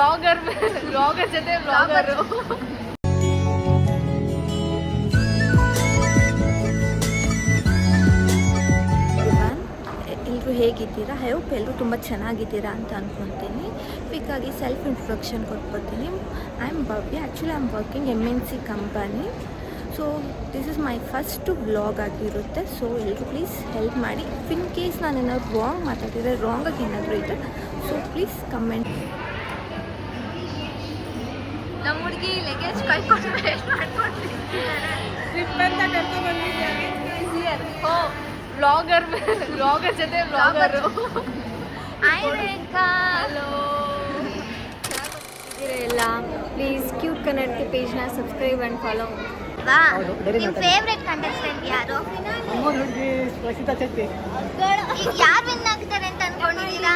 Vlogger vlogger ಜೊತೆ vlogger ಎಲ್ಲರೂ ಹೇಗಿದ್ದೀರಾ? ಐ ಹೋಪ್ ಎಲ್ಲರೂ ತುಂಬ ಚೆನ್ನಾಗಿದ್ದೀರಾ ಅಂತ ಅಂದ್ಕೊತೀನಿ ಕ್ವಿಕ್ಕಾಗಿ self introduction ಕೊಟ್ಕೊತೀನಿ I am Bhavya actually I am working M N C company so this is my first blog ಆಗಿರುತ್ತೆ. ಸೊ ಎಲ್ಲರೂ ಪ್ಲೀಸ್ ಹೆಲ್ಪ್ ಮಾಡಿ. ಇನ್ ಕೇಸ್ ನಾನು ಏನಾದ್ರು ರಾಂಗ್ ಮಾತಾಡಿದರೆ ರಾಂಗಾಗಿ ಏನಾದರೂ ಇದ್ದರೆ ಸೊ ಪ್ಲೀಸ್ ಕಮೆಂಟ್ ನಮ್ಮ ಹುಡುಗಿ ಲಗೇಜ್ ಕಳ್ಕೊಂಡು ವೇಸ್ಟ್ ಓ ವ್ಲಾಗರ್ ವ್ಲಾಗರ್ ಜೊತೆ ವ್ಲಾಗರ್ ಐ ರೇಖಾ ಹಲೋ ಎಲ್ಲ? ಪ್ಲೀಸ್ ಕ್ಯೂಟ್ ಕನ್ನಡಕ್ಕೆ ಪೇಜ್ನ ಸಬ್ಸ್ಕ್ರೈಬ್ ಆ್ಯಂಡ್ ಫಾಲೋ ನಿಮ್ ಫೇವ್ರೆಟ್ ಕಂಟೆಸ್ಟೆಂಟ್ ಯಾರು? ವಿನ್ ಆಗ್ತಾರೆ ಅಂತ ಅನ್ಕೊಂಡಿದ್ದೀರಾ?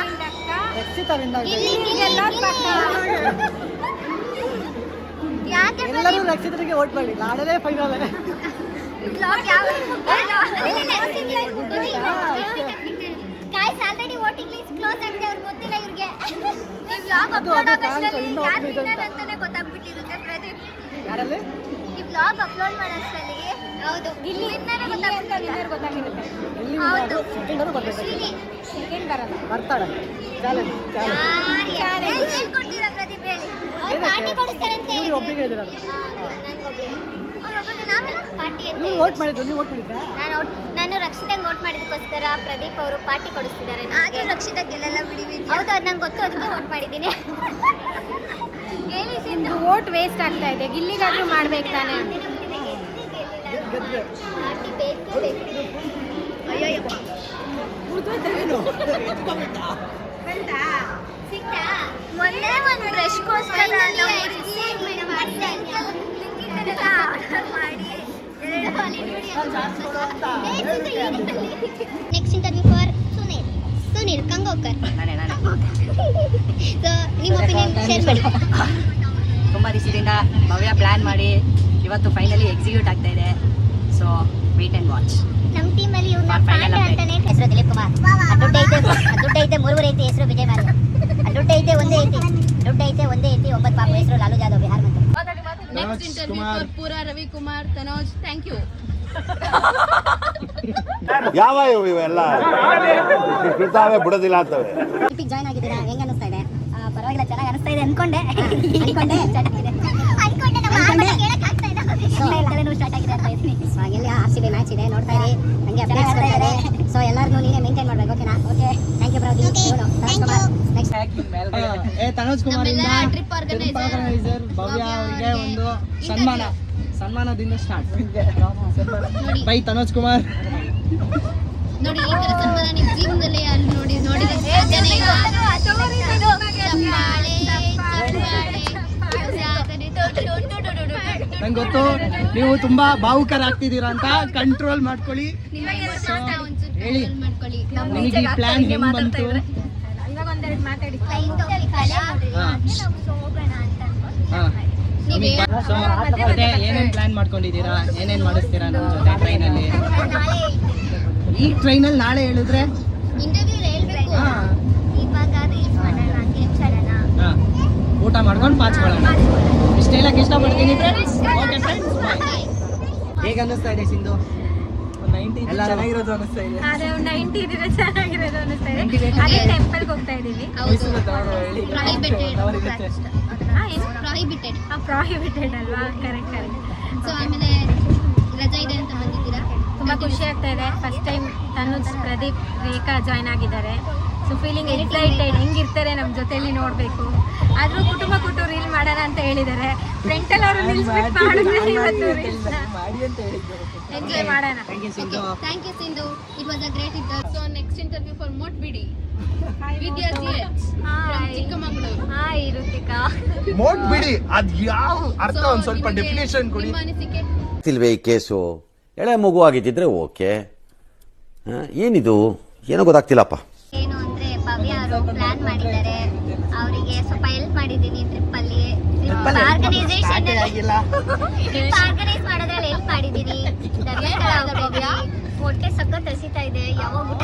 ಎಲ್ಲರೂ ನಕ್ಷತ್ರಕ್ಕೆ ವೋಟ್ ಮಾಡಿ ನಾಳೆ final guys already voting list close ಆಗಿದೆ. ಅವ್ರಿಗೆ ಗೊತ್ತಿಲ್ಲ ಇವ್ರಿಗೆ. ಈ ವ್ಲಾಗ್ ಅಪ್ಲೋಡ್ ಅದು ಯಾರು update ವಿನ್ನರ್ ಅಂತಾನೆ ಗೊತ್ತಾಗ್ಬಿಟ್ಟಿರುತ್ತೆ ಪ್ರದೀಪ್. ಯಾರಲ್ಲಿ? ಈ ವ್ಲಾಗ್ ಅಪ್ಲೋಡ್ ಮಾಡೋಷ್ಟರಲ್ಲಿ ಹೌದು. ಇಲ್ಲಿ ವಿನ್ನರ್ ಗೊತ್ತಾಗಿರುತ್ತೆ. ಹೌದು. ಸೆಕೆಂಡ್ ಬರಲ್ಲ. ಬರ್ತಾಳೆ. ಚಾಲೆಂಜ್ ಚಾಲೆಂಜ್ ಏನ್ ಕೊಡ್ತೀರಾ ಪ್ರದೀಪ್ ಹೇಳಿ ಅವ್ರು ಏನಕ್ಕೆ? ಪಾರ್ಟಿ ಕೊಡಿಸ್ತಾರಂತೆ ಇವ್ರು ಒಬ್ರಿಗೆ ಇದ್ದೀರಲ್ಲ ಪಾರ್ಟಿ ಅಂತ ನೀವು ವೋಟ್ ಮಾಡಿದ್ರು? ನೀವು ವೋಟ್ ಮಾಡಿದ್ರಾ? ನಾನು ನಾನು ರಕ್ಷಿತಂಗ್ ವೋಟ್ ಮಾಡಿದಕ್ಕೋಸ್ಕರ ಪ್ರದೀಪ್ ಅವರು ಪಾರ್ಟಿ ಕೊಡಿಸ್ತಿದ್ದಾರೆ ಹಾಗೆ ರಕ್ಷಿತಾ ಗೆಲ್ಲಲ್ಲ ಬಿಡಿ ಹೌದು ಅದು ನಂಗೆ ಗೊತ್ತು ಅದಕ್ಕೆ ವೋಟ್ ಮಾಡಿದ್ದೀನಿ. ಹೇಳಿ ಸಿಂಧು ವೋಟ್ ವೇಸ್ಟ್ ಆಗ್ತಾ ಇದೆ. ಗಿಲ್ಲಿಗಾದ್ರೂ ಮಾಡ್ಬೇಕು ತಾನೆ. ಗೆದ್ರೆ ಪಾರ್ಟಿ ಒಂದು next interview for Sunil Sunil Kangokar ನಿಮ್ಮ ಒಪಿನಿಯನ್ ಶೇರ್ ಮಾಡಿ ತುಂಬ ದಿವಸದಿಂದ ಭವ್ಯ ಪ್ಲ್ಯಾನ್ ಮಾಡಿ ಇವತ್ತು ಫೈನಲಿ ಎಕ್ಸಿಕ್ಯೂಟ್ ಆಗ್ತಾ ಇದೆ ಸೊ ವೇಟ್ ಆ್ಯಂಡ್ ವಾಚ್ ನಮ್ಮ ಟೀಮಲ್ಲಿ ಇವ್ರನ್ನ Final ಪಾಂಡ update. ಅಂತಾನೆ ಹೆಸರು ದಿಲೀಪ್ ಕುಮಾರ್ ಆ ದುಡ್ಡು ಐತೆ ಆ ದುಡ್ಡು ಐತೆ ಮೂರುವರೆ ಐತಿ ಹೆಸರು ವಿಜಯ್ ಮಾರ್ಗ ಆ ದುಡ್ಡು ಐತೆ ಒಂದೇ ಐತಿ ದುಡ್ಡು ಐತೆ ಒಂದೇ ಐತಿ ಒಂಬತ್ತು ಪಾಪ ಹೆಸರು ಲಾಲು ಜಾದವ್ ಬಿಹಾರ್ ಮಂತ್ರಿ ನೆಕ್ಸ್ಟ್ ಇಂಟರ್ವ್ಯೂ ಫಾರ್ ಪೂರಾ ರವಿಕುಮಾರ್ ತನೋಜ್ ಥ್ಯಾಂಕ್ ಯು ಯಾವ ಇವು ಇವೆಲ್ಲ? ಬಿಡ್ತಾವೆ ಬಿಡೋದಿಲ್ಲ ಅಂತವೆ. ಜಾಯ್ನ್ ಆಗಿದ್ದೀರಾ? ಹೆಂಗ್ ಅನಿಸ್ತಾ ಇದೆ? ಪರವಾಗಿಲ್ಲ ಚೆನ್ನಾಗಿ ಅನಿಸ್ತಾ ಇದೆ ಅನ್ಕೊಂಡೆ. ಅನ್ಕೊಂಡೆ? ಆರ್ ಸಿ ಬಿ ಮ್ಯಾಚ್ ಇದೆ ನೋಡ್ತಾ ಇರಿ. ಹಂಗೆ ಸೊ ಎಲ್ಲರೂ ನೀನೇ ಮೇಂಟೈನ್ ಮಾಡ್ಬೇಕು ಓಕೆನಾ? ಓಕೆ ಥ್ಯಾಂಕ್ ಯು ಏ ತನೋಜ್ ಕುಮಾರ್ ಇಂದ ಟ್ರಿಪ್ organizer. ಭವ್ಯ ಅವರಿಗೆ ಒಂದು ಸನ್ಮಾನ ಸನ್ಮಾನದಿಂದ ಸ್ಟಾರ್ಟ್ ಬೈ ತನೋಜ್ ಕುಮಾರ್. ನೋಡಿ ಈ ತರ ಸನ್ಮಾನ ನಿಮ್ ಜೀವನದಲ್ಲಿ ಯಾರು ನೋಡಿ ದೊಡ್ಡ. ನಂಗೆ ಗೊತ್ತು ನೀವು ತುಂಬಾ ಭಾವುಕರಾಗ್ತಿದ್ದೀರಾ ಅಂತ ಕಂಟ್ರೋಲ್ ಮಾಡ್ಕೊಳ್ಳಿ. ಹೇಳಿ. ನಿಮಗೆ ಪ್ಲಾನ್ ಹೆಂಗ್ ಬಂತು? ಸೊ ಅದೇ ಏನೇನ್ ಪ್ಲಾನ್ ಮಾಡ್ಕೊಂಡಿದ್ದೀರಾ? ಏನೇನ್ ಮಾಡಿಸ್ತೀರಾ ನಮ್ಮ ಜೊತೆ ಟ್ರೈನಲ್ಲಿ ಈ ಟ್ರೈನಲ್ಲಿ ನಾಳೆ ಹೇಳಿದ್ರೆ ಊಟ ಮಾಡ್ಕೊಂಡು ಪಾಚ್ಕೊಳ್ಳೋಣ ಇಷ್ಟು ಹೇಳಕ್ ಇಷ್ಟಪಡ್ತೀನಿ ಓಕೆ ಫ್ರೆಂಡ್ಸ್ ಹೇಗೆ ಅನ್ನಿಸ್ತಾ ಇದೆ ಸಿಂಧು ಚೆನ್ನಾಗಿರೋದು ಅನ್ನಿಸ್ತಾ ಇದೆ. ಅದೇ ನೈಂಟಿ ಇದ್ರೆ ಚೆನ್ನಾಗಿರೋದು ಅನಿಸ್ತಾ ಇದೆ. 90 ಇದೆ. ಅದೇ ಟೆಂಪಲ್ಗೆ ಹೋಗ್ತಾ ಇದ್ದೀವಿ ಪ್ರಾಹಿಬಿಟೆಡ್ ಪ್ರಾಹಿಬಿಟೆಡ್ ಅಲ್ವಾ? ಕರೆಕ್ಟ್ ಕರೆಕ್ಟ್ ಸೊ ಆಮೇಲೆ ರಜಾ ಇದೆ ಅಂತ ಬಂದಿದ್ದೀರಾ? ತುಂಬ ಖುಷಿ ಆಗ್ತಾ ಇದೆ. First time Tanuj Pradeep Rekha join ಆಗಿದ್ದಾರೆ. ಸೊ ಫೀಲಿಂಗ್ ಎಕ್ಸೈಟೆಡ್ ಹೆಂಗಿರ್ತಾರೆ ನಮ್ಮ ಜೊತೆಯಲ್ಲಿ ನೋಡಬೇಕು. ಆದರೂ ಕುಟುಂಬ ಕೊಟ್ಟು ರೀಲ್ ಮಾಡೋಣ ಅಂತ ಹೇಳಿದ್ದಾರೆ. ಫ್ರಂಟಲ್ಲಿ ಅವರು ನಿಲ್ಸ್ಬಿಟ್ಟು ಮಾಡಿದ್ರೆ ಇವತ್ತು ರೀಲ್ಸ್ ಎಂಜಾಯ್ ಮಾಡೋಣ. Thank you Sindhu thank you Sindhu it was a great inter so next interview for ಮೋಟ್ ಬಿಡಿ Vidya G H Chikkamagaluru hi Ritika ಮೋಟ್ ಬಿಡಿ ಅದ್ ಯಾವ ಅರ್ಥ? ಒಂದ್ ಸ್ವಲ್ಪ ಡೆಫಿನೇಷನ್ ಕೊಡಿ. ಈ ಕೇಸು. ಎಳೆ ಮಗು ಆಗಿದ್ದಿದ್ರೆ ಓಕೆ. ಹಾ, ಏನಿದು? ಏನೋ ಗೊತ್ತಾಗ್ತಿಲ್ಲಪ್ಪ. ಏನು ಅಂದ್ರೆ ಭವ್ಯ ಅವರು ಪ್ಲಾನ್ ಮಾಡಿದ್ದಾರೆ. ಮಾಡಿದ್ದೀನಿ ಟ್ರಿಪ್ ಅಲ್ಲಿ ಆರ್ಗನೈಸೇಷನ್ ಆರ್ಗನೈಸ್ ಮಾಡೋದ್ರಲ್ಲಿ ಹೆಲ್ಪ್ ಮಾಡಿದ್ದೀನಿ. ಹೊಟ್ಟೆ ಸಖತ್ ಹಸಿತಾ ಇದೆ ಯಾವಾಗ ಊಟ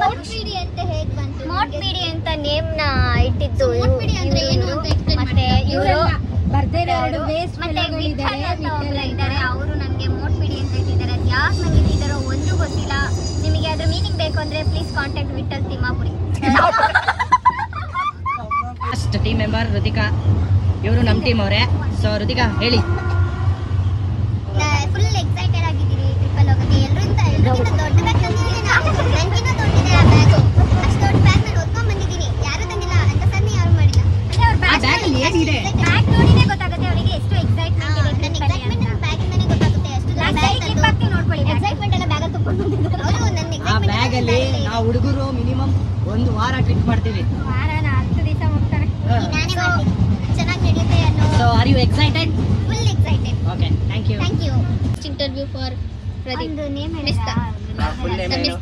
ಮೋಟ್ ಬಿಡಿ ಅಂತ ಹೇಗ್ ಬಂತು? ಮೋಟ್ ಬಿಡಿ ಅಂತ ನೇಮ್ನ ಇಟ್ಟಿದ್ದು ಮೋಟ್ ಬಿಡಿ ಅಂದ್ರೆ ಏನು ಅಂತ ಮತ್ತೆ ಇವರು ಬರ್ದೇ ಮತ್ತೆ ಇದ್ದಾರೆ ಅವರು ನನಗೆ ಮೋಟ್ ಪಿಡಿ ಅಂತ ಇಟ್ಟಿದ್ದಾರೆ ಅದು ಯಾಕೆ ನನಗೆ ಇಟ್ಟಿದ್ದಾರೋ ಒಂದು ಗೊತ್ತಿಲ್ಲ. ನಿಮಗೆ ಅದ್ರ ಮೀನಿಂಗ್ ಬೇಕು ಅಂದ್ರೆ please contact Vittal Thimmapuri first team member Ritika ಇವರು ನಮ್ಮ ಟೀಮ್ ಅವರೇ. ಸೊ ಋತಿಕಾ ಹೇಳಿ. ಫುಲ್ ಎಕ್ಸೈಟೆಡ್ ಆಗಿದ್ದೀರಿ ಟ್ರಿಪ್ಪಲ್ಲಿ ಹೋಗೋಕ್ಕೆ ಎಲ್ಲರಿಂದ ಎಲ್ಲರಿಗಿಂತ ದೊಡ್ಡ ಬ್ಯಾಗ್ ತಂದಿದ್ದೀನಿ ನಾನು ನನಗಿಂತ ದೊಡ್ಡದಿದೆ ಆ ಬ್ಯಾಗು ಅಷ್ಟು ದೊಡ್ಡ ಬ್ಯಾಗ್ ನಾನು ಹೊತ್ಕೊಂಡ್ ಬಂದಿದ್ದೀನಿ. ಯಾರು ತಂದಿಲ್ಲ? ಅಂತ ಸನ್ನಿ ಯಾರು ಮಾಡಿಲ್ಲ ಅಂದ್ರೆ ಅವ್ರ ಆ bag ಅಲ್ಲಿ ಏನಿದೆ? ಬ್ಯಾಗ್ ನೋಡಿನೇ ಗೊತ್ತಾಗುತ್ತೆ ಅವರಿಗೆ ಎಷ್ಟು ಎಕ್ಸೈಟ್ಮೆಂಟ್ ಇದೆ ನನ್ನ ಎಕ್ಸೈಟ್ಮೆಂಟ್ ನನ್ನ ಬ್ಯಾಗಿಂದನೇ ಗೊತ್ತಾಗುತ್ತೆ. ಕ್ಲಿಪ್ ನೋಡ್ಕೊಳ್ಳಿ ಎಕ್ಸೈಟ್ಮೆಂಟ್ ಎಲ್ಲ ಬ್ಯಾಗಲ್ಲಿ ತಗೊಂಡು ಬಂದಿದ್ದಾರೆ ಅವರು ನನ್ನ ಆ ಬ್ಯಾಗ್ ಅಲ್ಲಿ ನಾವು ಹುಡುಗರು ಮಿನಿಮಮ್ ಒಂದು ವಾರ ಟ್ರಿಪ್ ಮಾಡ್ತೀವಿ. ವಾರನ ಹತ್ತು ದಿವಸ ಹೋಗ್ತಾರೆ ನಾನೇ ಮಾಡ್ತೀನಿ ಚೆನ್ನಾಗಿ ನಡೆಯುತ್ತೆ ಅನ್ನೋ so are you excited full excited okay thank you thank you interview for Pradeep name Mesta. Full name ಏನು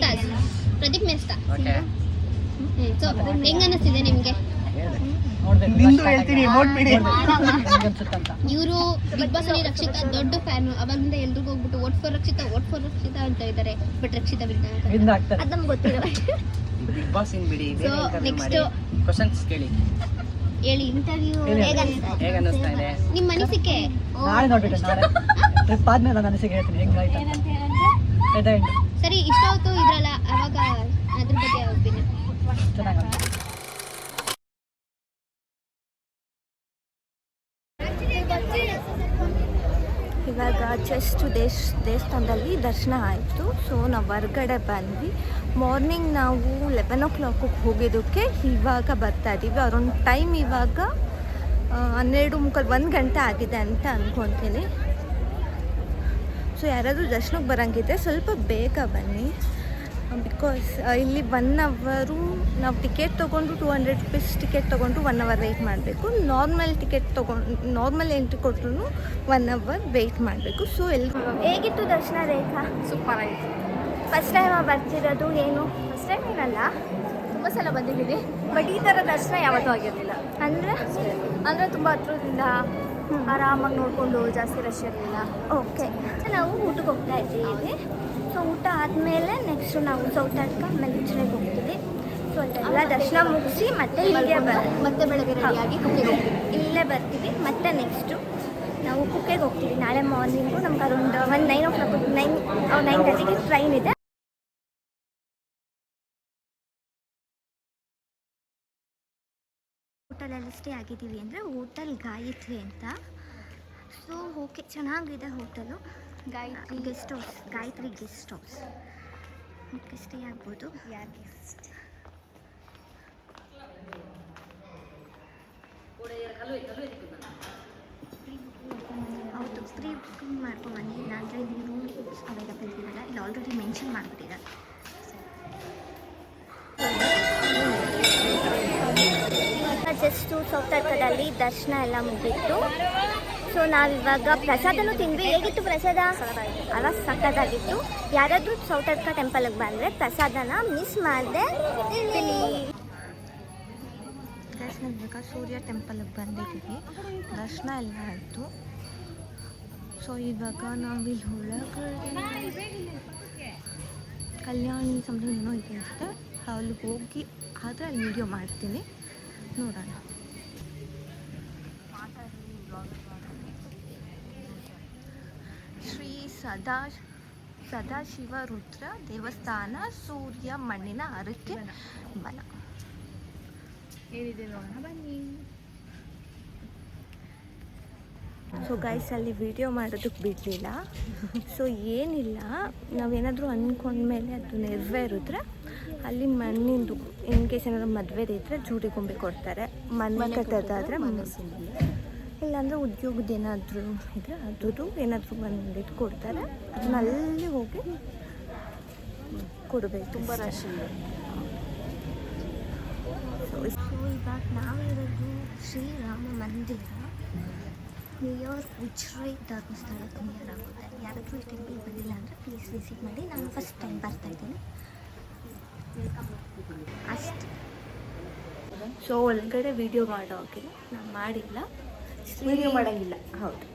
ಪ್ರದೀಪ್ ಮೆಸ್ತಾ. ಓಕೆ ಸೊ ಹೆಂಗ್ ಅನಿಸ್ತಿದೆ ನಿಮಗೆ? ನಿಂದು ಹೇಳ್ತೀನಿ ಮೋಟ್ ಬಿಡಿ. ಇವರು ಬಿಗ್ ಬಾಸ್ ಅಲ್ಲಿ ರಕ್ಷಿತಾ ದೊಡ್ಡ ಫ್ಯಾನ್ ಅವಾಗಿಂದ ಎಲ್ರಿಗೂ ಹೋಗ್ಬಿಟ್ಟು vote for Rakshita vote for Rakshita ಅಂತ ಇದ್ದಾರೆ ಬಟ್ ರಕ್ಷಿತಾ ವಿನ್ ಅದು ನಮ್ಗೆ ಗೊತ್ತಿರೋ ಬಿಗ್ ಬಾಸ್ ಇನ್ ಬಿಡಿ So, next- ಕ್ವಶನ್ಸ್ ಕೇಳಿ. ಹೇಳಿ ಇಂಟರ್ವ್ಯೂ ಹೇಗೆ ಅನಿಸ್ತಾ ಹೇಗೆ ಅನ್ನಿಸ್ತಾ ಇದೆ? ನಿಮ್ಮ ಅನಿಸಿಕೆ ನಾಳೆ ನೋಡ್ಬಿಟ್ಟು ನಾಳೆ. ಟ್ರಿಪ್ ಆದ್ಮೇಲೆ ನಾನು ಅನಿಸಿಕೆ ಹೇಳ್ತೀನಿ ಸರಿ ಇಷ್ಟೊತ್ತು ಇದ್ರಲ್ಲ ಅವಾಗ ಅದ್ರ ಬಗ್ಗೆ ಹೋಗ್ತೀನಿ ಚೆನ್ನಾಗಿ ಇವಾಗ ಜಸ್ಟ್ ದೇಶ, ದೇವಸ್ಥಾನದಲ್ಲಿ ದರ್ಶನ ಆಯಿತು. ಸೊ ನಾವು ಹೊರ್ಗಡೆ ಬಂದ್ವಿ. ಮಾರ್ನಿಂಗ್ ನಾವು ಲೆವೆನ್ ಓ ಕ್ಲಾಕಿಗೆ ಹೋಗಿದ್ದಕ್ಕೆ ಇವಾಗ ಬರ್ತಾ ಇದ್ದೀವಿ ಅವ್ರೊಂದು ಟೈಮ್ ಇವಾಗ ಹನ್ನೆರಡು ಮುಕ್ಕಾಲು ಒಂದು ಗಂಟೆ ಆಗಿದೆ ಅಂತ ಅಂದ್ಕೊತೀನಿ ಸೊ ಯಾರಾದರೂ ದರ್ಶನಕ್ಕೆ ಬರೋಂಗಿದ್ರೆ ಸ್ವಲ್ಪ ಬೇಗ ಬನ್ನಿ. ಬಿಕಾಸ್ ಇಲ್ಲಿ ಒನ್ ಅವರು ನಾವು ಟಿಕೆಟ್ ತೊಗೊಂಡು ಟೂ ಹಂಡ್ರೆಡ್ ರುಪೀಸ್ ಟಿಕೆಟ್ ತೊಗೊಂಡು ಒನ್ ಅವರ್ ವೆಯ್ಟ್ ಮಾಡಬೇಕು. ನಾರ್ಮಲ್ ಟಿಕೆಟ್ ತೊಗೊಂಡು ನಾರ್ಮಲ್ ಎಂಟ್ರಿ ಕೊಟ್ಟರು ಒನ್ ಅವರ್ ವೆಯ್ಟ್ ಮಾಡಬೇಕು. ಸೊ ಎಲ್ಲಿ ಹೇಗಿತ್ತು ದರ್ಶನ ರೇಖಾ? ಸೂಪರ್ ಆಯಿತು. ಫಸ್ಟ್ ಟೈಮ್ ಬರ್ತಿರೋದು ಏನು? ಫಸ್ಟ್ ಟೈಮ್ ಏನಲ್ಲ ತುಂಬ ಸಲ ಬಂದಿದ್ದೀವಿ ಬಟ್ ಈ ಥರ ದರ್ಶನ ಯಾವತ್ತೂ ಆಗಿರಲಿಲ್ಲ. ಅಂದರೆ? ಅಂದರೆ ತುಂಬ ಹತ್ರದಿಂದ ಆರಾಮಾಗಿ ನೋಡಿಕೊಂಡು ಜಾಸ್ತಿ ರಶ್ ಇರಲಿಲ್ಲ. ಓಕೆ ನಾವು ಊಟಕ್ಕೆ ಹೋಗ್ತಾ ಇದ್ದೀವಿ. ಸೊ ಊಟ ಆದಮೇಲೆ ನೆಕ್ಸ್ಟು ನಾವು ಸೌತಾಡ್ಕ ಆಮೇಲೆ ಉಚ್ಚನೆಗೆ ಹೋಗ್ತೀವಿ. ಸೊ ಅಲ್ಲೆಲ್ಲ ದರ್ಶನ ಮುಗಿಸಿ ಮತ್ತೆ ಇಲ್ಲಿಗೆ ಬರ ಮತ್ತೆ ಬೆಳಗ್ಗೆ ರೆಡಿಯಾಗಿ ಕುಕ್ಕಿಗೆ ಹೋಗ್ತೀವಿ. ಇಲ್ಲೇ ಬರ್ತೀವಿ. ಮತ್ತೆ ನೆಕ್ಸ್ಟು ನಾವು ಕುಕ್ಕೆಗೆ ಹೋಗ್ತೀವಿ. ನಾಳೆ ಮಾರ್ನಿಂಗು ನಮ್ಗೆ ಅರೌಂಡ್ ಒಂದು nine o'clock nine nine ತರ್ಟಿಗೆ ಟ್ರೈನ್ ಇದೆ. ಹೋಟೆಲಲ್ಲಿ ಸ್ಟೇ ಆಗಿದ್ದೀವಿ ಅಂದರೆ ಹೋಟೆಲ್ ಗಾಯತ್ರಿ ಅಂತ. ಸೊ ಓಕೆ ಚೆನ್ನಾಗಿದೆ hotel. Gayatri guest house. Gayatri guest house. Okay stay ಆಗ್ಬೋದು. ಯಾರು ಗೆಸ್ಟ್ ಹೌದು ಪ್ರೀ ಬುಕಿಂಗ್ ಮಾಡ್ಕೊಂಡ್ಬಂದಿಲ್ಲ ಅಂದರೆ ಇಲ್ಲಿ ರೂಮ್ ಅವೈಲಬಲ್ ಇರಲ್ಲ. ಇಲ್ಲಿ ಆಲ್ರೆಡಿ ಮೆನ್ಷನ್ ಮಾಡಿಬಿಟ್ಟಿದ್ದಾರೆ ಜಸ್ಟು ಸೌತರ್ಕದಲ್ಲಿ ದರ್ಶನ ಎಲ್ಲ ಮುಗೀತು. ಸೊ ನಾವಿವಾಗ ಪ್ರಸಾದನೂ ತಿಂದ್ವಿ. ಹೇಗಿತ್ತು ಪ್ರಸಾದ? ಅಲ್ಲ ಸಕ್ಕದಾಗಿತ್ತು ಯಾರಾದರೂ ಸೌತಡ್ಕ ಟೆಂಪಲ್ಗೆ ಬಂದರೆ ಪ್ರಸಾದನ ಮಿಸ್ ಮಾಡಿದೆ ಇವಾಗ ಸೂರ್ಯ ಟೆಂಪಲ್ಗೆ ಬಂದಿದ್ದೀವಿ. ದರ್ಶನ ಎಲ್ಲ ಆಯಿತು. ಸೊ ಇವಾಗ ನಾವಿಲ್ಲಿ ಒಳಗಡೆ ಕಲ್ಯಾಣಿ ಸಮುದ್ರ ಏನೋ ಇದೆ ಅನ್ಸುತ್ತೆ ಅಲ್ಲಿ ಹೋಗಿ ಆದರೆ ಅಲ್ಲಿ ವೀಡಿಯೋ ಮಾಡ್ತೀನಿ. ನೋಡೋಣ ಶ್ರೀ ಸದಾ ಸದಾಶಿವ ರುದ್ರ ದೇವಸ್ಥಾನ ಸೂರ್ಯ ಮಣ್ಣಿನ ಅರಕೆ ಬಲ ಏನಿದೆ ನೋಡೋಣ ಬನ್ನಿ. ಸೊ ಗೈಸ್ ಅಲ್ಲಿ ವಿಡಿಯೋ ಮಾಡೋದಕ್ಕೆ ಬಿಡಲಿಲ್ಲ. ಸೊ ಏನಿಲ್ಲ ನಾವೇನಾದರೂ ಅಂದ್ಕೊಂಡ್ಮೇಲೆ ಅದು ನೆರವೇರಿದ್ರೆ ಅಲ್ಲಿ ಮಣ್ಣಿಂದು ಇನ್ ಕೇಸ್ ಏನಾದ್ರು ಮದುವೆದಿದ್ರೆ ಇದ್ದರೆ ಜೂಡಿಗೊಂಬೆ ಕೊಡ್ತಾರೆ. ಮನೆ ಕಟ್ಟೋದಾದರೆ ಇಲ್ಲಾಂದರೆ ಉದ್ಯೋಗದ ಏನಾದರೂ ಇದ್ರೆ ಅದ್ರದ್ದು ಏನಾದರೂ ಇದು ಕೊಡ್ತಾರೆ ಅದನ್ನ ಅಲ್ಲಿ ಹೋಗಿ ಕೊಡಬೇಕು ತುಂಬ ರಶ್ ಸೊ ಇವಾಗ ನಾವಿರೋದು ಶ್ರೀರಾಮ ಮಂದಿರ. ನಿಯರ್ ಉಜ್ರೈ ಧರ್ಮಸ್ಥಳಕ್ಕೆ ನಿಯರ್ ಆಗುತ್ತೆ. ಯಾರಾದರೂ ಈ ಟೆಂಪಲ್ ಬಂದಿಲ್ಲ ಅಂದರೆ ಪ್ಲೀಸ್ ವಿಸಿಟ್ ಮಾಡಿ. ನಾನು ಫಸ್ಟ್ ಟೈಮ್ ಬರ್ತಾ ಇದ್ದೀನಿ. ಅಷ್ಟೇ. ಸೊ ಒಳಗಡೆ ವಿಡಿಯೋ ಮಾಡೋ ಹಾಗೆ ನಾನು ಮಾಡಿಲ್ಲ. ವಿಡಿಯೋ ಮಾಡಂಗಿಲ್ಲ. ಹೌದು.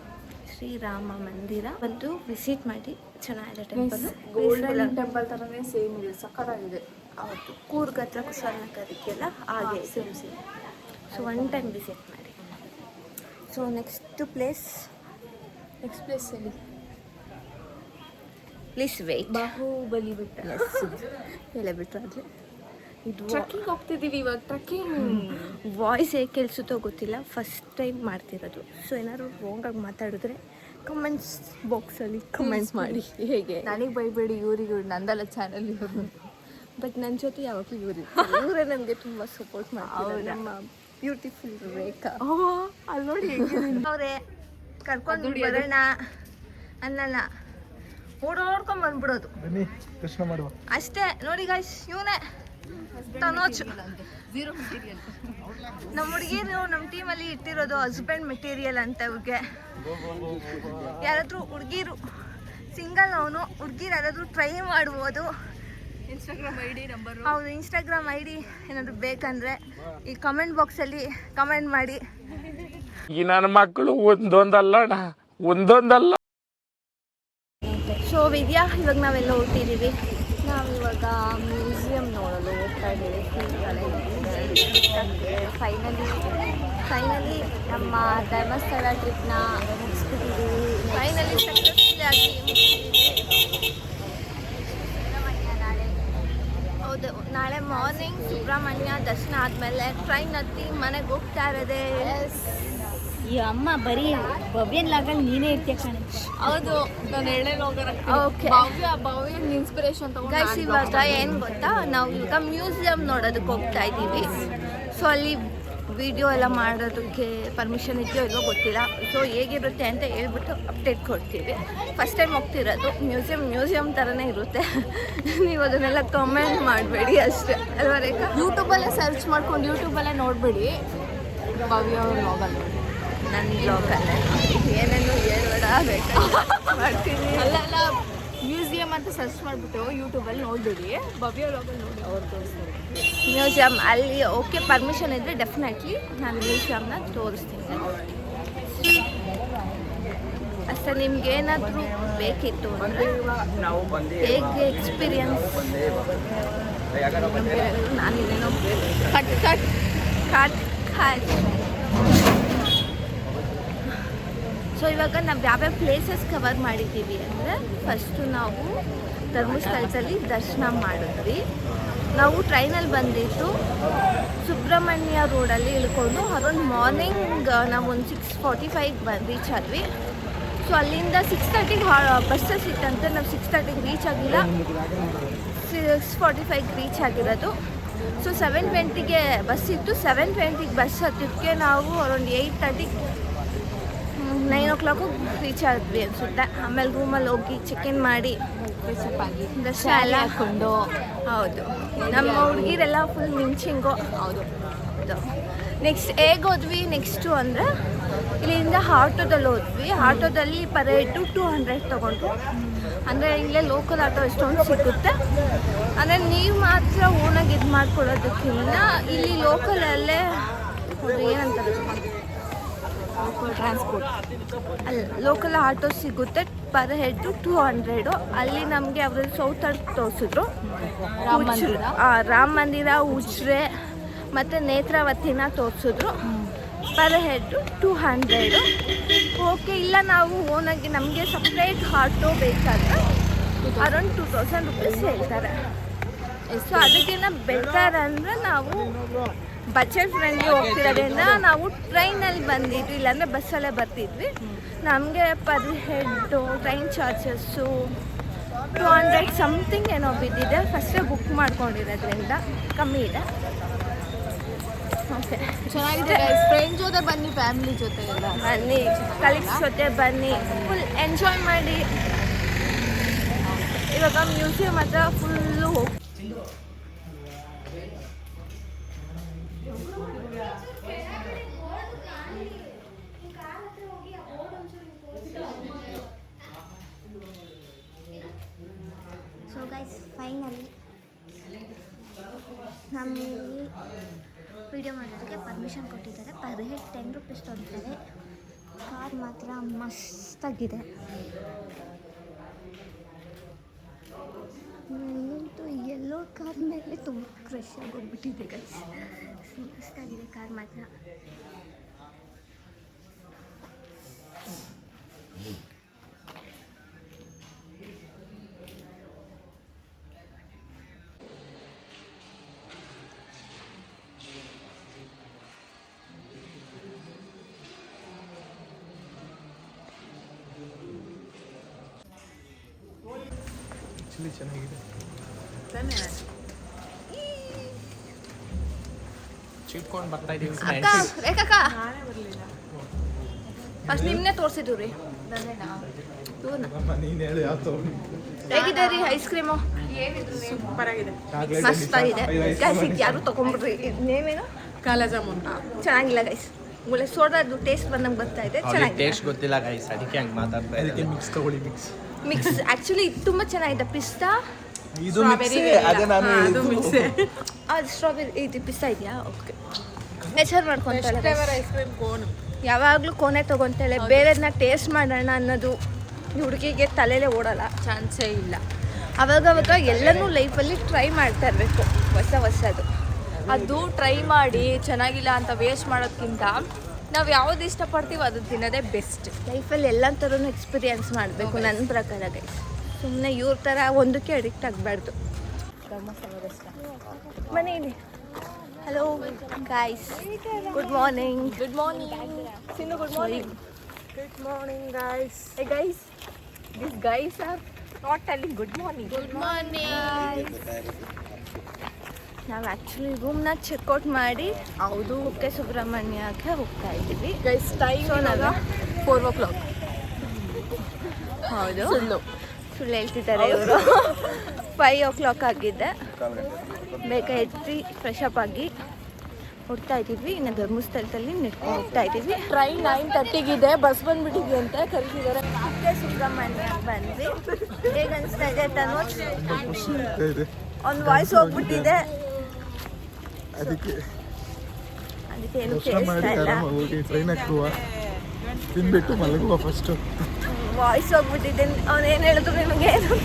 ಶ್ರೀರಾಮ ಮಂದಿರ. ಬಂದು ವಿಸಿಟ್ ಮಾಡಿ ಚೆನ್ನಾಗಿದೆ ಟೆಂಪಲ್ ಗೋಲ್ಡನ್ ಟೆಂಪಲ್ ಥರನೇ ಸೇಮ್ ಇದೆ ಸಕ್ಕತ್ತಾಗಿದೆ ಹೌದು. ಕೂರ್ಗ್ ಹತ್ರ ಕುಶಾಲನಗರಕ್ಕೆಲ್ಲ ಹಾಗೆ same same so one time visit ಮಾಡಿ. So next place next place ಎಲ್ಲಿ ಪ್ಲೀಸ್ ವೆಯ್ಟ್ ಬಾಹುಬಲಿ ಬಿಟ್ಟು. ಹೇಳೇ ಬಿಟ್ರು ಅದೇ ಟ್ರಕ್ಕಿಂಗ್ ಹೋಗ್ತಿದ್ದೀವಿ ಇವಾಗ. ಟ್ರಕ್ಕಿಂಗ್. ವಾಯ್ಸ್ ಹೇಗೆ ಕೇಳಿಸುತ್ತೋ ಗೊತ್ತಿಲ್ಲ. ಫಸ್ಟ್ ಟೈಮ್ ಮಾಡ್ತಿರೋದು. ಸೊ ಏನಾದ್ರು ರಾಂಗಾಗಿ ಮಾತಾಡಿದ್ರೆ ಕಮೆಂಟ್ಸ್ ಬಾಕ್ಸಲ್ಲಿ ಕಮೆಂಟ್ಸ್ ಮಾಡಿ. ಹೇಗೆ? ನನಗೆ ಬೈಬೇಡಿ ಇವ್ರಿಗೆ. ನಂದಲ್ಲ ಚಾನಲ್ ಇವರು. ಬಟ್ ನನ್ನ ಜೊತೆ ಯಾವಾಗಲೂ ಇವರು ಇವರೇ ನನಗೆ ತುಂಬ ಸಪೋರ್ಟ್ ಮಾಡ್ತಾರೆ ನಮ್ಮ ಬ್ಯೂಟಿಫುಲ್ ರೇಖಾ. ಅಲ್ಲಿ ನೋಡಿ ಅವರೇ ಕರ್ಕೊಂಡು ಬರೋಣ. ಅಲ್ಲಲ್ಲ ಓಡೋಡ್ಕೊಂಡ್ ಬಂದ್ಬಿಡೋದು. ಕೃಷ್ಣ ಮಾಡುವ. ಅಷ್ಟೇ. ನೋಡಿ ಗಾಯ್ಸ್ ಇವನೇ. ನಮ್ಮ ಹುಡುಗಿರು ನಮ್ಮ ಟೀಮಲ್ಲಿ ಇಟ್ಟಿರೋದು ಹಸ್ಬೆಂಡ್ ಮೆಟೀರಿಯಲ್ ಅಂತ ಅವ್ರಿಗೆ ಯಾರಾದರೂ ಹುಡುಗಿರು ಸಿಂಗಲ್ ಅವನು ಹುಡುಗಿರು ಯಾರಾದರೂ ಟ್ರೈ ಮಾಡ್ಬೋದು. ಇನ್ಸ್ಟಾಗ್ರಾಮ್ ಐ ಡಿ ನಂಬರ್ ಹೌದು ಇನ್ಸ್ಟಾಗ್ರಾಮ್ ಐ ಡಿ ಏನಾದರೂ ಬೇಕಂದರೆ ಈ ಕಮೆಂಟ್ ಬಾಕ್ಸಲ್ಲಿ ಕಮೆಂಟ್ ಮಾಡಿ. ಈ ನನ್ನ ಮಕ್ಕಳು ಒಂದೊಂದಲ್ಲ ಒಂದೊಂದಲ್ಲ. ಸೊ ವಿದ್ಯಾ ಇವಾಗ ನಾವೆಲ್ಲ ನಾವು ನಾವಿವಾಗ ಮ್ಯೂಸಿಯಂ ನೋಡಲು ಹೋಗ್ತಾ ಇದ್ದೀವಿ. ಫೈನಲಿ ಫೈನಲಿ ನಮ್ಮ ಧರ್ಮಸ್ಥಳ ಟ್ರಿಪ್ನ ಮುಗಿಸ್ಬಿಟ್ಟಿದ್ದೀವಿ. ಫೈನಲಿ ಸಕ್ಸಸ್ಫುಲ್ ಆಗಿ ನಾಳೆ ಹೌದು ನಾಳೆ ಮಾರ್ನಿಂಗ್ ಸುಬ್ರಹ್ಮಣ್ಯ ದರ್ಶನ ಆದಮೇಲೆ ಟ್ರೈನ್ ಹತ್ತಿ ಮನೆಗೆ ಹೋಗ್ತಾ ಇರೋದೇ. ಈ ಅಮ್ಮ ಬರೀ ಭವ್ಯನ್ ಲಾಗಲ್ಲಿ ನೀನೇ ಇರ್ತೀಯ ಕಣೆ. ಹೌದು ನಾನು ಹೋಗೋಣ Okay. Bhavya Bhavya inspiration guys ಇವಾಗ ಏನು ಗೊತ್ತಾ? ನಾವು ಇವಾಗ ಮ್ಯೂಸಿಯಂ ನೋಡೋದಕ್ಕೆ ಹೋಗ್ತಾ ಇದ್ದೀವಿ. ಸೊ ಅಲ್ಲಿ ವಿಡಿಯೋ ಎಲ್ಲ ಮಾಡೋದಕ್ಕೆ ಪರ್ಮಿಷನ್ ಇದೆಯೋ ಇಲ್ಲೋ ಗೊತ್ತಿಲ್ಲ. ಸೊ ಹೇಗಿರುತ್ತೆ ಅಂತ ಹೇಳ್ಬಿಟ್ಟು ಅಪ್ಡೇಟ್ ಕೊಡ್ತೀವಿ. ಫಸ್ಟ್ ಟೈಮ್ ಹೋಗ್ತಿರೋದು ಮ್ಯೂಸಿಯಂ ಮ್ಯೂಸಿಯಂ ಥರನೇ ಇರುತ್ತೆ. ನೀವು ಅದನ್ನೆಲ್ಲ ಕಮೆಂಟ್ ಮಾಡಬೇಡಿ ಅಷ್ಟೇ. ಅಲ್ವಾ ರೇಖಾ? ಯೂಟ್ಯೂಬಲ್ಲೇ ಸರ್ಚ್ ಮಾಡ್ಕೊಂಡು ಯೂಟ್ಯೂಬಲ್ಲೇ ನೋಡ್ಬೇಡಿ. ಭವ್ಯ ಹೋಗಲ್ಲ ನನ್ನ ಬ್ಲಾಗಲ್ಲೇ. ಏನೇನು ಹೇಳ್ಬೇಡ ಬೇಕು? ಮಾಡ್ತೀನಿ. ಅಲ್ಲ ಅಲ್ಲ ಮ್ಯೂಸಿಯಂ ಅಂತ ಸರ್ಚ್ ಮಾಡಿಬಿಟ್ಟು ಯೂಟ್ಯೂಬಲ್ಲಿ ನೋಡ್ಬಿಡಿ. ಭವ್ಯ ಲಾಗಲ್ಲಿ ನೋಡಿ ಅವ್ರು ತೋರಿಸ್ತಾರೆ. ಮ್ಯೂಸಿಯಂ ಅಲ್ಲಿ ಓಕೆ ಪರ್ಮಿಷನ್ ಇದ್ದರೆ ಡೆಫಿನೆಟ್ಲಿ ನಾನು ಮ್ಯೂಸಿಯಂನ ತೋರಿಸ್ತೀನಿ. ಅಷ್ಟೇ ನಿಮ್ಗೆ ಏನಾದರೂ ಬೇಕಿತ್ತು ಅಂದರೆ ಹೇಗೆ ಎಕ್ಸ್ಪೀರಿಯನ್ಸ್ ನಾನು cut cut cut cut so ಇವಾಗ ನಾವು ಯಾವ್ಯಾವ ಪ್ಲೇಸಸ್ ಕವರ್ ಮಾಡಿದ್ದೀವಿ ಅಂದರೆ ಫಸ್ಟು ನಾವು ಧರ್ಮಸ್ಥಳದಲ್ಲಿ ದರ್ಶನ ಮಾಡಿದ್ವಿ. ನಾವು ಟ್ರೈನಲ್ಲಿ ಬಂದಿದ್ದು ಸುಬ್ರಹ್ಮಣ್ಯ ರೋಡಲ್ಲಿ ಇಳ್ಕೊಂಡು ಅರೌಂಡ್ ಮಾರ್ನಿಂಗ್ ನಾವು ಒಂದು ಸಿಕ್ಸ್ ಫಾರ್ಟಿ ಫೈವ್ಗೆ ಬಂದು ರೀಚ್ ಆದ್ವಿ. ಸೊ ಅಲ್ಲಿಂದ ಸಿಕ್ಸ್ ತರ್ಟಿಗೆ ಬಸ್ಸಸ್ ಇತ್ತಂತೆ ನಾವು ಸಿಕ್ಸ್ ತರ್ಟಿಗೆ ರೀಚ್ ಆಗಿಲ್ಲ. ಸಿಕ್ಸ್ ಫಾರ್ಟಿ ಫೈವ್ಗೆ ರೀಚ್ ಆಗಿರೋದು. ಸೊ ಸೆವೆನ್ ಟ್ವೆಂಟಿಗೆ ಬಸ್ ಇತ್ತು. ಸೆವೆನ್ ಟ್ವೆಂಟಿಗೆ ಬಸ್ ಹತ್ತಿದ್ದಕ್ಕೆ ನಾವು ಅರೌಂಡ್ ಏಯ್ಟ್ ತರ್ಟಿಗೆ ನೈನ್ ಓ ಕ್ಲಾಕು ರೀಚ್ ಆದ್ವಿ ಅನ್ಸುತ್ತೆ. ಆಮೇಲೆ ರೂಮಲ್ಲಿ ಹೋಗಿ ಚೆಕ್ ಇನ್ ಮಾಡಿ ಆಗಿ ದರ್ಶನ ಎಲ್ಲ ಹಾಕೊಂಡು. ಹೌದು. ನಮ್ಮ ಹುಡುಗಿರೆಲ್ಲ ಫುಲ್ ಮಿಂಚಿಂಗು. ಹೌದು. ಹೌದು. ನೆಕ್ಸ್ಟ್ ಹೇಗೆ ಹೋದ್ವಿ? ನೆಕ್ಸ್ಟು ಅಂದರೆ ಇಲ್ಲಿಂದ ಆಟೋದಲ್ಲಿ ಹೋದ್ವಿ. ಆಟೋದಲ್ಲಿ ಪರ್ ಹೆಡ್ಡು ಟೂ ಹಂಡ್ರೆಡ್ ತೊಗೊಂಡ್ರು. ಅಂದರೆ ಇಲ್ಲೇ ಲೋಕಲ್ ಆಟೋ ಎಷ್ಟೊಂದು ಸಿಗುತ್ತೆ. ಅಂದರೆ ನೀವು ಮಾತ್ರ ಓನಾಗಿ ಇದು ಮಾಡ್ಕೊಳ್ಳೋದಕ್ಕಿಂತ ಇಲ್ಲಿ ಲೋಕಲಲ್ಲೇ ಏನಂತಾರೆ? ಟ್ರಾನ್ಸ್ಪೋರ್ಟ್ ಅಲ್ಲಿ ಲೋಕಲ್ ಆಟೋ ಸಿಗುತ್ತೆ ಪರ್ ಹೆಡ್ಡು ಟೂ ಹಂಡ್ರೆಡು ಅಲ್ಲಿ ನಮಗೆ ಅವರು ಸೌತ್ ಅರ್ಕ್ ತೋರಿಸಿದ್ರು. ರಾಮ ಮಂದಿರ? ರಾಮ ಮಂದಿರ ಉಜ್ರೆ ಮತ್ತು ನೇತ್ರಾವತಿನ ತೋರಿಸಿದ್ರು. Per head two hundred okay ಇಲ್ಲ ನಾವು ಓನಾಗಿ ನಮಗೆ ಸಪ್ರೇಟ್ ಆಟೋ ಬೇಕಾದ್ರೆ ಅರೌಂಡ್ ಟೂ ತೌಸಂಡ್ ರುಪೀಸ್ ಹೇಳ್ತಾರೆ. ಸೊ ಅದಕ್ಕಿಂತ ಬೆಟರ್ ಅಂದರೆ ನಾವು ಬಜೆಟ್ ಫ್ರೆಂಡ್ಲಿ ಹೋಗ್ತಿರೋದ್ರಿಂದ ನಾವು ಟ್ರೈನಲ್ಲಿ ಬಂದಿದ್ವಿ ಇಲ್ಲಾಂದರೆ ಬಸ್ಸಲ್ಲೇ ಬರ್ತಿದ್ವಿ. ನಮಗೆ per head train charges two hundred something ಏನೋ ಬಿದ್ದಿದೆ. ಫಸ್ಟೇ ಬುಕ್ ಮಾಡ್ಕೊಂಡಿರೋದ್ರಿಂದ ಕಮ್ಮಿ ಇದೆ. ಓಕೆ ಚೆನ್ನಾಗಿದೆ ಫ್ರೆಂಡ್ ಜೊತೆ ಬನ್ನಿ ಫ್ಯಾಮಿಲಿ ಜೊತೆ ಎಲ್ಲ. ಬನ್ನಿ ಕಲೀಗ್ಸ್ ಜೊತೆ ಬನ್ನಿ. ಫುಲ್ ಎಂಜಾಯ್ ಮಾಡಿ. ಇವಾಗ ಮ್ಯೂಸಿಯಂ ಹತ್ರ ಫುಲ್ಲು ಹೋಗಿ ನಮಗೆ ವಿಡಿಯೋ ಮಾಡೋದಕ್ಕೆ ಪರ್ಮಿಷನ್ ಕೊಟ್ಟಿದ್ದಾರೆ. ಪರ್ ಹೆಡ್ ಟೆನ್ ರುಪೀಸ್ ತೊಗೊತಾರೆ ಕಾರ್ ಮಾತ್ರ ಮಸ್ತಾಗಿದೆ. ನನಗಂತೂ ಎಲ್ಲೋ ಕಾರ್ ಮೇಲೆ ತುಂಬ ಕ್ರಶ್ ಆಗೋಗ್ಬಿಟ್ಟಿದೆ ಗೈಸ್ ಮಸ್ತಾಗಿದೆ ಕಾರ್ ಮಾತ್ರ. ಚಿಟ್ಕೊಂಡು ಬರ್ತಾ ಇದೀವಿ ಅಕ್ಕ ರೇಖಕ್ಕ ಫಸ್ಟ್ ನಿಮ್ಮನ್ನೇ ತೋರಿಸಿದ್ದು ರೀ. ಹೇಗಿದೆ ರೀ ಐಸ್ ಕ್ರೀಮು ಸೂಪರ್ ಆಗಿದೆ ಮಸ್ತ್ ಆಗಿದೆ. ಗೈಸ್ ಇದು ಯಾರು ತಗೊಂಡ್ಬಿಡ್ರಿ ನೇಮೇನು? ಕಾಲ ಜಾಮೂನ್ ಚೆನ್ನಾಗಿಲ್ಲ ಗೈಸ್ ಒಳ್ಳೆ ಸೋಡಾದು ಟೇಸ್ಟ್ ಬಂದಂಗೆ ಬರ್ತಾ ಇದೆ. ಚೆನ್ನಾಗಿ ಟೇಸ್ಟ್ ಗೊತ್ತಿಲ್ಲ ಗೈಸ್ ಅದಕ್ಕೆ ಹಂಗೆ ಮಾತಾಡ್ತಾ ಅದಕ್ಕೆ ಮಿಕ್ಸ್ ತಗೊಳ್ಳಿ ಮಿಕ್ಸ್ ಮಿಕ್ಸ್ ಆ್ಯಕ್ಚುಲಿ ಇದು ತುಂಬ ಚೆನ್ನಾಗಿದೆ. ಪಿಸ್ತಾ? ಇದು ಮಿಕ್ಸ್ ಅದೇ ನಾನು ಅದು ಸ್ಟ್ರಾಬೆರಿ ಇದು ಪಿಸ್ತಾ ಇದೆಯಾ? ಓಕೆ ನೇಚರ್ ಮಾಡ್ಕೊಂತಾಳೆ ಐಸ್ ಕ್ರೀಮ್ ಕೋನ್ ಯಾವಾಗಲೂ ಕೋನೆ ತಗೊಂತಾಳೆ ಬೇರೆದನ್ನ ಟೇಸ್ಟ್ ಮಾಡೋಣ ಅನ್ನೋದು ಹುಡುಗಿಗೆ ತಲೆಲೇ ಓಡಲ್ಲ. ಚಾನ್ಸೇ ಇಲ್ಲ. ಅವಾಗವಾಗ ಎಲ್ಲನೂ ಲೈಫಲ್ಲಿ ಟ್ರೈ ಮಾಡ್ತಾ ಇರಬೇಕು. ಹೊಸ ಹೊಸದು. ಅದು ಟ್ರೈ ಮಾಡಿ ಚೆನ್ನಾಗಿಲ್ಲ ಅಂತ ವೇಸ್ಟ್ ಮಾಡೋದ್ಕಿಂತ ನಾವು ಯಾವ್ದು ಇಷ್ಟಪಡ್ತೀವೋ ಅದು ತಿನ್ನೋದೇ ಬೆಸ್ಟ್. ಲೈಫಲ್ಲಿ ಎಲ್ಲ ಥರನೂ ಎಕ್ಸ್ಪೀರಿಯನ್ಸ್ ಮಾಡಬೇಕು ನನ್ನ ಪ್ರಕಾರ ಗೈಸ್ ಸುಮ್ಮನೆ ಇವ್ರ ಥರ ಒಂದಕ್ಕೆ ಅಡಿಕ್ಟ್ ಆಗಬಾರ್ದು. ಮನೇಲಿ hello guys good morning good morning Sinnu good morning good morning guys hey guys this guys are not telling good morning good morning ನಾವು ಆ್ಯಕ್ಚುಲಿ ರೂಮ್ನ ಚೆಕ್ಔಟ್ ಮಾಡಿ ಹೌದು ಕುಕ್ಕೆ ಸುಬ್ರಹ್ಮಣ್ಯಕ್ಕೆ ಹೋಗ್ತಾ ಇದ್ದೀವಿ. ಗೈಸ್ ಟೈಮ್ ಅವಾಗ ಫೋರ್ ಓ ಕ್ಲಾಕ್ ಹೌದು. ಸುಳ್ಳು. ಸುಳ್ಳು ಹೇಳ್ತಿದ್ದಾರೆ ಇವರು. ಫೈವ್ ಓ ಕ್ಲಾಕ್ ಆಗಿದೆ. ಬೇಗ ಎತ್ತಿ ಫ್ರೆಶ್ ಅಪ್ ಆಗಿ ಹೋಗ್ತಾ ಇದ್ದೀವಿ. ಇನ್ನು ಧರ್ಮಸ್ಥಳದಲ್ಲಿ ನೆಟ್ಕೊಂಡು ಹೋಗ್ತಾ ಇದ್ದೀವಿ. ಟ್ರೈನ್ ನೈನ್ ತರ್ಟಿಗಿದೆ ಬಸ್ ಬಂದ್ಬಿಟ್ಟಿದ್ವಿ ಅಂತ ಕರೀತಿದ್ದಾರೆ ಕುಕ್ಕೆ ಸುಬ್ರಹ್ಮಣ್ಯ ಬಂದ್ವಿ ಹೇಗೆ ಅನಿಸ್ತಾ ಇದೆ ಒಂದು ವಾಯ್ಸ್ ಹೋಗ್ಬಿಟ್ಟಿದೆ. ಅದಕ್ಕೆ ಅದಕ್ಕೆ ಏನು ಆರಾಮ ಹೋಗಿ ಟ್ರೈನ್ ಹಾಕುವ. ತಿನ್ಬಿಟ್ಟು ಮಲಗುವ ಫಸ್ಟು ವಾಯ್ಸ್ ಹೋಗ್ಬಿಟ್ಟಿದ್ದೆ ಅವ್ನು ಏನು ಹೇಳಿದ್ರು ನಿಮಗೆ ಏನು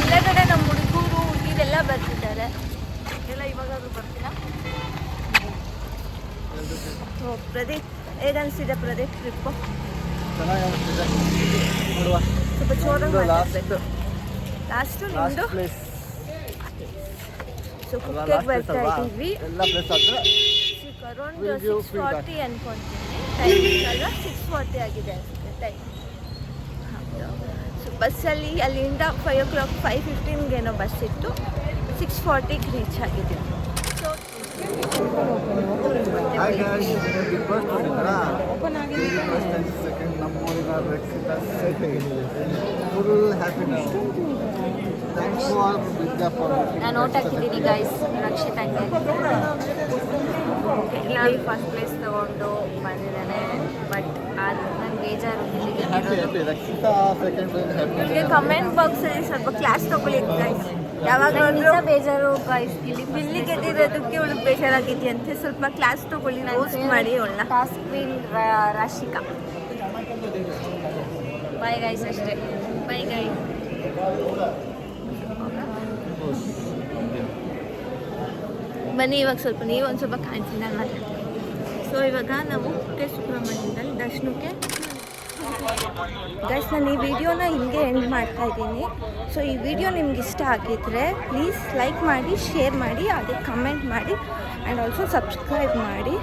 ಇಲ್ಲ ಕಡೆ ನಮ್ಮ ಹುಡುಗರು ಹುಡುಗಿರೆಲ್ಲ ಬರ್ತಿದ್ದಾರೆ. ಎಲ್ಲ ಇವಾಗಾದ್ರೂ ಬರ್ತೀರಾ? ಓ ಪ್ರದೀಪ್ ಹೇಗನ್ಸಿದೆ ಪ್ರದೀಪ್ ಟ್ರಿಪ್ಪು ಸ್ವಲ್ಪ ಜೋರಾಗಿ ಲಾಸ್ಟು ನಿಮ್ಮದು ಸೊ ಕುಕ್ಕೆಗೆ ಬರ್ತಾ ಇದ್ದೀವಿ ಎಲ್ಲ ಪ್ಲೇಸ್ ಆದರೆ ಅರೌಂಡ್ ಸಿಕ್ಸ್ ಫಾರ್ಟಿ ಅನ್ಕೊಂತೀನಿ ಟೈಮಿಂಗ್ ಅಲ್ಲ ಸಿಕ್ಸ್ ಫಾರ್ಟಿ ಆಗಿದೆ ಅನಿಸುತ್ತೆ ಟೈಮ್ ಸೊ ಬಸ್ಸಲ್ಲಿ ಅಲ್ಲಿಂದ ಫೈವ್ ಓ ಕ್ಲಾಕ್ ಫೈವ್ ಫಿಫ್ಟೀನ್ಗೇನೋ ಬಸ್ ಇತ್ತು. ಸಿಕ್ಸ್ ಫಾರ್ಟಿಗೆ ರೀಚ್ ಆಗಿದೆ. ಸೊ ಫುಲ್ ಹ್ಯಾಪಿನೆಸ್ ನಾನು ನೋಟ್ ಹಾಕಿದ್ದೀನಿ ಗೈಸ್ ರಕ್ಷಿತಂಗೆ ನಾನು ಫಸ್ಟ್ ಪ್ಲೇಸ್ ತಗೊಂಡು ಬಂದಿದ್ದಾನೆ ಬಟ್ ಅದು ನಂಗೆ ಬೇಜಾರು. ನಿಮಗೆ ಕಮೆಂಟ್ ಬಾಕ್ಸಲ್ಲಿ ಸ್ವಲ್ಪ ಕ್ಲಾಸ್ ತಗೊಳ್ಳಿ ಗೈಸ್ ಯಾವಾಗ ಬೇಜಾರು ಗೈಸ್ ಇಲ್ಲಿ ಇಲ್ಲಿ ಗೆದ್ದಿರೋದಕ್ಕೆ ಅವಳಿಗೆ ಬೇಜಾರಾಗಿದೆಯಂತೆ ಸ್ವಲ್ಪ ಕ್ಲಾಸ್ ತಗೊಳ್ಳಿ ಪೋಸ್ಟ್ ಮಾಡಿ ಅವಳನ್ನ task queen Rashika. Bye guys ಅಷ್ಟೇ. ಬೈ ಗೈ ಬನ್ನಿ, ಇವಾಗ ಸ್ವಲ್ಪ ನೀವು ಒಂದು ಸ್ವಲ್ಪ ಕಾಣಿಸಿ ನಾನು ಸೊ ಇವಾಗ ನಾವು ಕುಕ್ಕೆ ಸುಬ್ರಹ್ಮಣ್ಯದಲ್ಲಿ ದರ್ಶನಕ್ಕೆ ಗೈಸ್ ನಾನು ಈ ವಿಡಿಯೋನ ಹಿಂಗೆ ಎಂಡ್ ಮಾಡ್ತಾ ಇದ್ದೀನಿ. ಸೊ ಈ ವಿಡಿಯೋ ನಿಮ್ಗೆ ಇಷ್ಟ ಆಗಿದ್ರೆ ಪ್ಲೀಸ್ ಲೈಕ್ ಮಾಡಿ ಶೇರ್ ಮಾಡಿ ಅದಕ್ಕೆ ಕಮೆಂಟ್ ಮಾಡಿ ಆ್ಯಂಡ್ ಆಲ್ಸೋ ಸಬ್ಸ್ಕ್ರೈಬ್ ಮಾಡಿ.